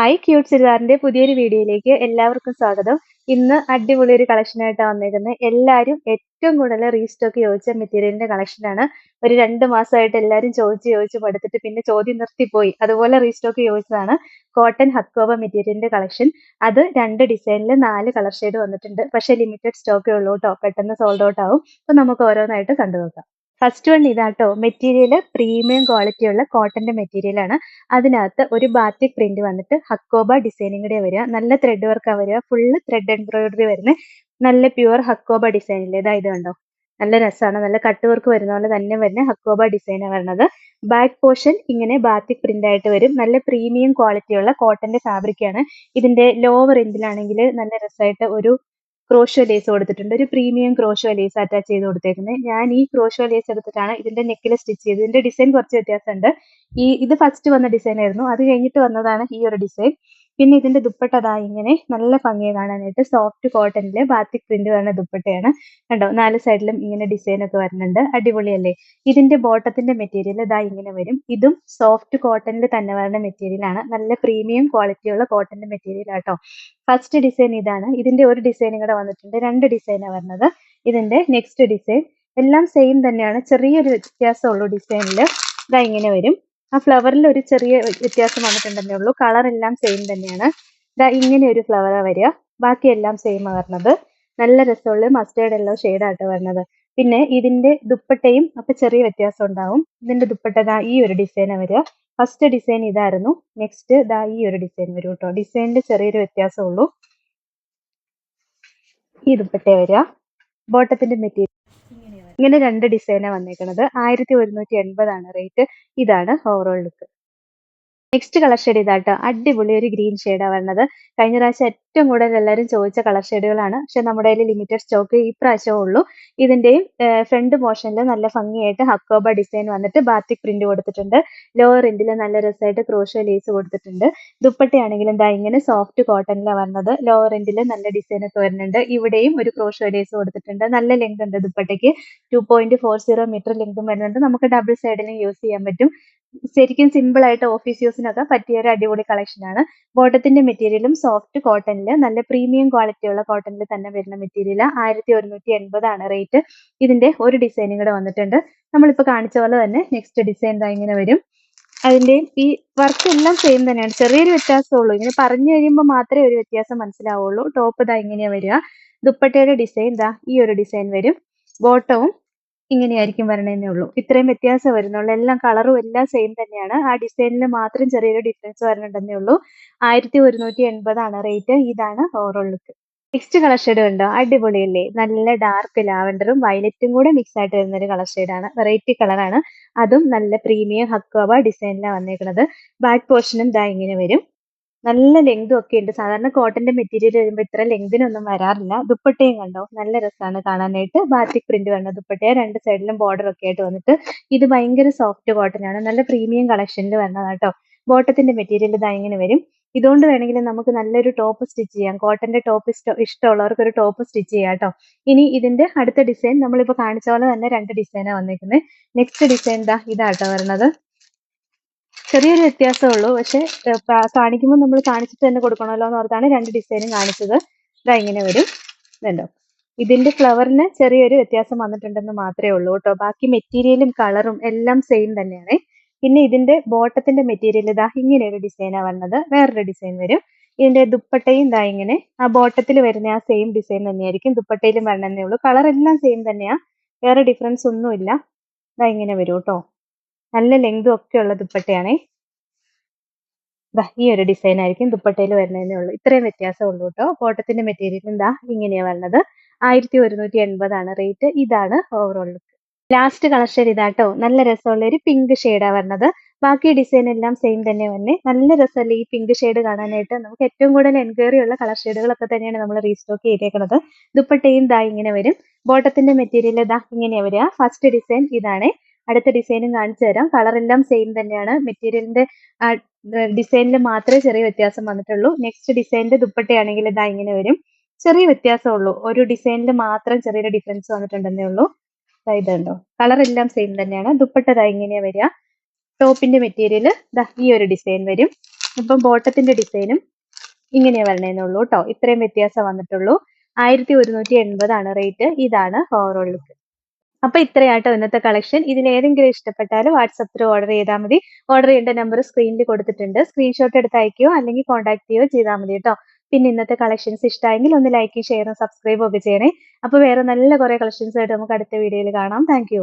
Hi cute ചുരിദാറിന്റെ പുതിയൊരു വീഡിയോയിലേക്ക് എല്ലാവർക്കും സ്വാഗതം. ഇന്ന് അടിപൊളി ഒരു കളക്ഷനായിട്ടാണ് വന്നിരുന്നത് എല്ലാവരും ഏറ്റവും കൂടുതൽ റീസ്റ്റോക്ക് ചോദിച്ച മെറ്റീരിയലിന്റെ കളക്ഷനാണ് ഒരു രണ്ട് മാസമായിട്ട് എല്ലാവരും ചോദിച്ച് ചോദിച്ച് പഠിത്തിട്ട് പിന്നെ ചോദ്യം നിർത്തിപ്പോയി. അതുപോലെ റീസ്റ്റോക്ക് ചോദിച്ചതാണ് കോട്ടൺ ഹക്കോബ മെറ്റീരിയലിന്റെ കളക്ഷൻ അത് രണ്ട് ഡിസൈനിൽ നാല് കളർ ഷെയ്ഡ് വന്നിട്ടുണ്ട്. പക്ഷേ ലിമിറ്റഡ് സ്റ്റോക്കേ ഉള്ളൂ കേട്ടോ പെട്ടെന്ന് സോൾഡ് ഔട്ട് ആവും. അപ്പൊ നമുക്ക് ഓരോന്നായിട്ട് കണ്ടു നോക്കാം ഫസ്റ്റ് വൺ ഇതാട്ടോ മെറ്റീരിയൽ പ്രീമിയം ക്വാളിറ്റി ഉള്ള കോട്ടന്റെ മെറ്റീരിയൽ ആണ്. അതിനകത്ത് ഒരു ബാറ്റിക് പ്രിന്റ് വന്നിട്ട് ഹക്കോബ ഡിസൈനിങ് കൂടെ വരിക നല്ല ത്രെഡ് വർക്കാണ് വരിക ഫുള്ള് ത്രെഡ് എംബ്രോയിഡറി വരുന്ന നല്ല പ്യുവർ ഹക്കോബ ഡിസൈനിൽ ഇതാ ഇത് കണ്ടോ? നല്ല രസമാണ് നല്ല കട്ട് വർക്ക് വരുന്ന പോലെ തന്നെ വരുന്ന ഹക്കോബ ഡിസൈനാണ് വരുന്നത് ബാക്ക് പോർഷൻ ഇങ്ങനെ ബാത്തിക് പ്രിന്റ് ആയിട്ട് വരും. നല്ല പ്രീമിയം ക്വാളിറ്റി ഉള്ള കോട്ടന്റെ ഫാബ്രിക് ആണ്. ഇതിന്റെ ലോവർ എൻഡിലാണെങ്കിൽ നല്ല രസമായിട്ട് ഒരു ക്രോഷോ ലേസ് കൊടുത്തിട്ടുണ്ട്. ഒരു പ്രീമിയം ക്രോഷോ ലേസ് അറ്റാച്ച് ചെയ്ത് കൊടുത്തേക്കുന്നത്. ഞാൻ ഈ ക്രോഷോ ലേസ് എടുത്തിട്ടാണ് ഇതിന്റെ നെക്കിൽ സ്റ്റിച്ച് ചെയ്തത്. ഇതിന്റെ ഡിസൈൻ കുറച്ച് വ്യത്യാസമുണ്ട്. ഈ ഇത് ഫസ്റ്റ് വന്ന ഡിസൈൻ ആയിരുന്നു. അത് കഴിഞ്ഞിട്ട് വന്നതാണ് ഈ ഒരു ഡിസൈൻ പിന്നെ ഇതിന്റെ ദുപ്പട്ട അതാ ഇങ്ങനെ നല്ല ഭംഗിയെ കാണാനായിട്ട് സോഫ്റ്റ് കോട്ടണിൽ ബാത്തിക് പ്രിന്റ് വരുന്ന ദുപ്പട്ടയാണ്. കണ്ടോ? നാല് സൈഡിലും ഇങ്ങനെ ഡിസൈൻ ഒക്കെ വരുന്നുണ്ട്. അടിപൊളിയല്ലേ? ഇതിന്റെ ബോട്ടത്തിന്റെ മെറ്റീരിയൽ ദാ ഇങ്ങനെ വരും. ഇതും സോഫ്റ്റ് കോട്ടണിൽ തന്നെ വരുന്ന മെറ്റീരിയൽ ആണ്. നല്ല പ്രീമിയം ക്വാളിറ്റിയുള്ള കോട്ടന്റെ മെറ്റീരിയൽ ആട്ടോ. ഫസ്റ്റ് ഡിസൈൻ ഇതാണ്. ഇതിന്റെ ഒരു ഡിസൈൻ കൂടെ വന്നിട്ടുണ്ട്. രണ്ട് ഡിസൈനാണ് വരുന്നത്. ഇതിന്റെ നെക്സ്റ്റ് ഡിസൈൻ എല്ലാം സെയിം തന്നെയാണ്. ചെറിയൊരു വ്യത്യാസമുള്ളൂ ഡിസൈനിൽ ഇതാ ഇങ്ങനെ വരും. ആ ഫ്ലവറിൽ ഒരു ചെറിയ വ്യത്യാസം വന്നിട്ടുണ്ടെന്നേ ഉള്ളൂ. കളർ എല്ലാം സെയിം തന്നെയാണ്. ഇതാ ഇങ്ങനെ ഒരു ഫ്ലവറാണ് വരിക. ബാക്കി എല്ലാം സെയിം വരുന്നത് നല്ല രസമുള്ള മസ്റ്റേർഡ് എല്ലോ ആയിട്ട് വരുന്നത് പിന്നെ ഇതിന്റെ ദുപ്പട്ടയും അപ്പൊ ചെറിയ വ്യത്യാസം ഉണ്ടാവും. ഇതിന്റെ ദുപ്പട്ട ദാ ഈ ഒരു ഡിസൈനാണ് വരിക. ഫസ്റ്റ് ഡിസൈൻ ഇതായിരുന്നു. നെക്സ്റ്റ് ദാ ഈ ഒരു ഡിസൈൻ വരും കേട്ടോ ഡിസൈനിന്റെ ചെറിയൊരു വ്യത്യാസമുള്ളൂ ഈ ദുപ്പട്ട വരിക. ബോട്ടത്തിന്റെ മെറ്റീരിയൽ ഇങ്ങനെ രണ്ട് ഡിസൈനാണ് വന്നേക്കുന്നത് ആയിരത്തി ഒരുന്നൂറ്റി എൺപതാണ് റേറ്റ് ഇതാണ് overall look next colour shade ഇതാട്ടോ. അടിപൊളി ഒരു ഗ്രീൻ ഷെയ്ഡാണ് വരുന്നത് കഴിഞ്ഞ പ്രാവശ്യം ഏറ്റവും കൂടുതൽ എല്ലാവരും ചോദിച്ച കളർ ഷെയ്ഡുകളാണ് പക്ഷെ നമ്മുടെ കയ്യിൽ ലിമിറ്റഡ് സ്റ്റോക്ക് ഈ പ്രാവശ്യമേ ഉള്ളൂ. ഇതിന്റെയും ഫ്രണ്ട് പോർഷനിൽ നല്ല ഭംഗിയായിട്ട് ഹക്കോബ ഡിസൈൻ വന്നിട്ട് ബാത്തിക് പ്രിന്റ് കൊടുത്തിട്ടുണ്ട്. ലോവർ എൻഡിൽ നല്ല രസമായിട്ട് ക്രോഷോ ലേസ് കൊടുത്തിട്ടുണ്ട്. ദുപ്പട്ടയാണെങ്കിലും എന്താ ഇങ്ങനെ സോഫ്റ്റ് കോട്ടണിലാണ് വരുന്നത് ലോവർ എൻഡിൽ നല്ല ഡിസൈൻ ഒക്കെ വരുന്നുണ്ട്. ഇവിടെയും ഒരു ക്രോഷോ ലേസ് കൊടുത്തിട്ടുണ്ട്. നല്ല ലെങ്ത് ഉണ്ട് ദുപ്പട്ടയ്ക്ക്. ടു മീറ്റർ ലെങ്തും വരുന്നുണ്ട്. നമുക്ക് ഡബിൾ സൈഡിലും യൂസ് ചെയ്യാൻ പറ്റും. ശരിക്കും സിമ്പിൾ ആയിട്ട് ഓഫീസ് യൂസിനൊക്കെ പറ്റിയ ഒരു അടിപൊളി കളക്ഷൻ ആണ്. ബോട്ടത്തിന്റെ മെറ്റീരിയലും സോഫ്റ്റ് കോട്ടണിൽ നല്ല പ്രീമിയം ക്വാളിറ്റി ഉള്ള കോട്ടണിൽ തന്നെ വരുന്ന മെറ്റീരിയൽ ആയിരത്തി ഒരുന്നൂറ്റി എൺപതാണ് റേറ്റ് ഇതിന്റെ ഒരു ഡിസൈനും കൂടെ വന്നിട്ടുണ്ട്. നമ്മളിപ്പോൾ കാണിച്ച പോലെ തന്നെ നെക്സ്റ്റ് ഡിസൈൻ ദാ ഇങ്ങനെ വരും. അതിന്റെ ഈ വർക്ക് എല്ലാം സെയിം തന്നെയാണ്. ചെറിയൊരു വ്യത്യാസമുള്ളൂ ഇങ്ങനെ പറഞ്ഞു കഴിയുമ്പോൾ മാത്രമേ ഒരു വ്യത്യാസം മനസ്സിലാവുള്ളൂ. ടോപ്പ് ദാ ഇങ്ങനെയാ വരിക. ദുപ്പട്ടയുടെ ഡിസൈൻ ദാ ഈ ഒരു ഡിസൈൻ വരും. ബോട്ടവും ഇങ്ങനെയായിരിക്കും വരണേന്നേ ഉള്ളൂ. ഇത്രയും വ്യത്യാസം വരുന്നുള്ളൂ. എല്ലാം കളറും എല്ലാം സെയിം തന്നെയാണ്. ആ ഡിസൈനിൽ മാത്രം ചെറിയൊരു ഡിഫറൻസ് വരണുണ്ടെന്നേ ഉള്ളൂ. ആയിരത്തി ഒരുന്നൂറ്റി എൺപതാണ് റേറ്റ് ഇതാണ് overall look next colour shade ഉണ്ടോ അടിപൊളിയല്ലേ? നല്ല ഡാർക്ക് ലാവൻഡറും വയലറ്റും കൂടെ മിക്സ് ആയിട്ട് വരുന്ന ഒരു കളർ ഷെയ്ഡാണ് വെറൈറ്റി കളറാണ് അതും നല്ല പ്രീമിയം ഹക്കോവ ഡിസൈനിലാണ് വന്നേക്കുന്നത് ബാക്ക് പോർഷനും ദാ ഇങ്ങനെ വരും. നല്ല ലെങ്തും ഒക്കെ ഉണ്ട്. സാധാരണ കോട്ടന്റെ മെറ്റീരിയൽ വരുമ്പോൾ ഇത്ര ലെങ്തിനൊന്നും വരാറില്ല. ദുപ്പട്ടയും കണ്ടോ? നല്ല രസമാണ് കാണാനായിട്ട്. ബാറ്റിക് പ്രിന്റ് വന്ന ദുപ്പട്ടയെ? രണ്ട് സൈഡിലും ബോർഡർ ഒക്കെ ആയിട്ട് വന്നിട്ട് ഇത് ഭയങ്കര സോഫ്റ്റ് കോട്ടൺ ആണ്. നല്ല പ്രീമിയം കളക്ഷനിൽ വരണം കേട്ടോ ബോട്ടത്തിന്റെ മെറ്റീരിയൽ ഇതാ ഇങ്ങനെ വരും. ഇതുകൊണ്ട് വേണമെങ്കിൽ നമുക്ക് നല്ലൊരു ടോപ്പ് സ്റ്റിച്ച് ചെയ്യാം. കോട്ടന്റെ ടോപ്പ് ഇഷ്ടം ഇഷ്ടമുള്ളവർക്ക് ഒരു ടോപ്പ് സ്റ്റിച്ച് ചെയ്യാം കേട്ടോ ഇനി ഇതിന്റെ അടുത്ത ഡിസൈൻ നമ്മളിപ്പോൾ കാണിച്ച പോലെ തന്നെ രണ്ട് ഡിസൈനാണ് വന്നിരിക്കുന്നത് നെക്സ്റ്റ് ഡിസൈൻ ദാ ഇതാട്ടോ വരുന്നത് ചെറിയൊരു വ്യത്യാസമേ ഉള്ളൂ പക്ഷെ കാണിക്കുമ്പോൾ നമ്മൾ കാണിച്ചിട്ട് തന്നെ കൊടുക്കണമല്ലോ എന്ന് ഓർത്താണ് രണ്ട് ഡിസൈനും കാണിച്ചത്. ഇതാ ഇങ്ങനെ വരും. ഇതുണ്ടോ ഇതിന്റെ ഫ്ലവറിന് ചെറിയൊരു വ്യത്യാസം വന്നിട്ടുണ്ടെന്ന് മാത്രമേ ഉള്ളൂ കേട്ടോ. ബാക്കി മെറ്റീരിയലും കളറും എല്ലാം സെയിം തന്നെയാണ്. പിന്നെ ഇതിന്റെ ബോട്ടത്തിന്റെ മെറ്റീരിയൽ ഇതാ ഇങ്ങനെ ഒരു ഡിസൈനാണ് വന്നത്. വേറൊരു ഡിസൈൻ വരും. ഇതിന്റെ ദുപ്പട്ടയും ഇതാ ഇങ്ങനെ. ആ ബോട്ടത്തിൽ വരുന്ന ആ സെയിം ഡിസൈൻ തന്നെയായിരിക്കും. ദുപ്പട്ടയിലും വരണമെന്നേ ഉള്ളൂ. കളർ എല്ലാം സെയിം തന്നെയാ. വേറെ ഡിഫറൻസ് ഒന്നുമില്ല. ഇതാ ഇങ്ങനെ വരും കേട്ടോ. നല്ല ലെങ്തും ഒക്കെ ഉള്ള ദുപ്പട്ടയാണേ. ഈ ഒരു ഡിസൈൻ ആയിരിക്കും ദുപ്പട്ടയിൽ വരുന്നതേ ഉള്ളൂ. ഇത്രയും വ്യത്യാസം ഉള്ളൂ കേട്ടോ. കോട്ടത്തിന്റെ മെറ്റീരിയൽ എന്താ ഇങ്ങനെയാ വരുന്നത് ആയിരത്തി ഒരുന്നൂറ്റി എൺപതാണ് റേറ്റ് ഇതാണ് overall look last colour shade ഇതാട്ടോ നല്ല രസമുള്ള ഒരു പിങ്ക് ഷെയ്ഡാ വരുന്നത് ബാക്കി ഡിസൈൻ എല്ലാം സെയിം തന്നെ വന്നെ നല്ല രസമല്ലേ ഈ പിങ്ക് ഷെയ്ഡ് കാണാനായിട്ട്? നമുക്ക് ഏറ്റവും കൂടുതൽ എൻക്വയറി ഉള്ള കളർ ഷെയ്ഡുകളൊക്കെ തന്നെയാണ് നമ്മൾ റീസ്റ്റോക്ക് ചെയ്തേക്കുന്നത് ദുപ്പട്ടയും ദാ ഇങ്ങനെ വരും. ബോട്ടത്തിന്റെ മെറ്റീരിയൽ ദാ ഇങ്ങനെയാ വരിക. ഫസ്റ്റ് ഡിസൈൻ ഇതാണ്. അടുത്ത ഡിസൈനും കാണിച്ചു തരാം. കളർ എല്ലാം സെയിം തന്നെയാണ്. മെറ്റീരിയലിന്റെ ഡിസൈനിൽ മാത്രമേ ചെറിയ വ്യത്യാസം വന്നിട്ടുള്ളൂ. നെക്സ്റ്റ് ഡിസൈനിന്റെ ദുപ്പട്ടയാണെങ്കിൽ ഇതാ ഇങ്ങനെ വരും. ചെറിയ വ്യത്യാസമുള്ളൂ ഒരു ഡിസൈനിൽ മാത്രം ചെറിയൊരു ഡിഫറൻസ് വന്നിട്ടുണ്ടെന്നേ ഉള്ളൂ. ഇതുണ്ടോ കളർ എല്ലാം സെയിം തന്നെയാണ്. ദുപ്പട്ട ഇതാ ഇങ്ങനെയാ വരിക. ടോപ്പിന്റെ മെറ്റീരിയൽ ദാ ഈ ഒരു ഡിസൈൻ വരും. ഇപ്പം ബോട്ടത്തിന്റെ ഡിസൈനും ഇങ്ങനെയാ വരണേന്നുള്ളൂ കേട്ടോ. ഇത്രയും വ്യത്യാസം വന്നിട്ടുള്ളൂ. ആയിരത്തി ഒരുന്നൂറ്റി എൺപതാണ് റേറ്റ് ഇതാണ് ഓവറോൾ ലുക്ക് അപ്പൊ ഇത്രയാട്ടോ ഇന്നത്തെ കളക്ഷൻ ഇതിൽ ഏതെങ്കിലും ഇഷ്ടപ്പെട്ടാൽ വാട്സപ്പ് ത്രൂ ഓർഡർ ചെയ്താൽ മതി. ഓർഡർ ചെയ്യേണ്ട നമ്പർ സ്ക്രീനിൽ കൊടുത്തിട്ടുണ്ട്. സ്ക്രീൻഷോട്ട് എടുത്ത് അയക്കുകയോ അല്ലെങ്കിൽ കോൺടാക്ട് ചെയ്യുകയോ ചെയ്താൽ മതി കേട്ടോ. പിന്നെ ഇന്നത്തെ കളക്ഷൻസ് ഇഷ്ടമായെങ്കിൽ ഒന്ന് ലൈക്ക് ഷെയറും സബ്സ്ക്രൈബും ഒക്കെ ചെയ്യണേ. അപ്പൊ വേറെ നല്ല കുറെ കളക്ഷൻസ് ആയിട്ട് നമുക്ക് അടുത്ത വീഡിയോയിൽ കാണാം. Thank you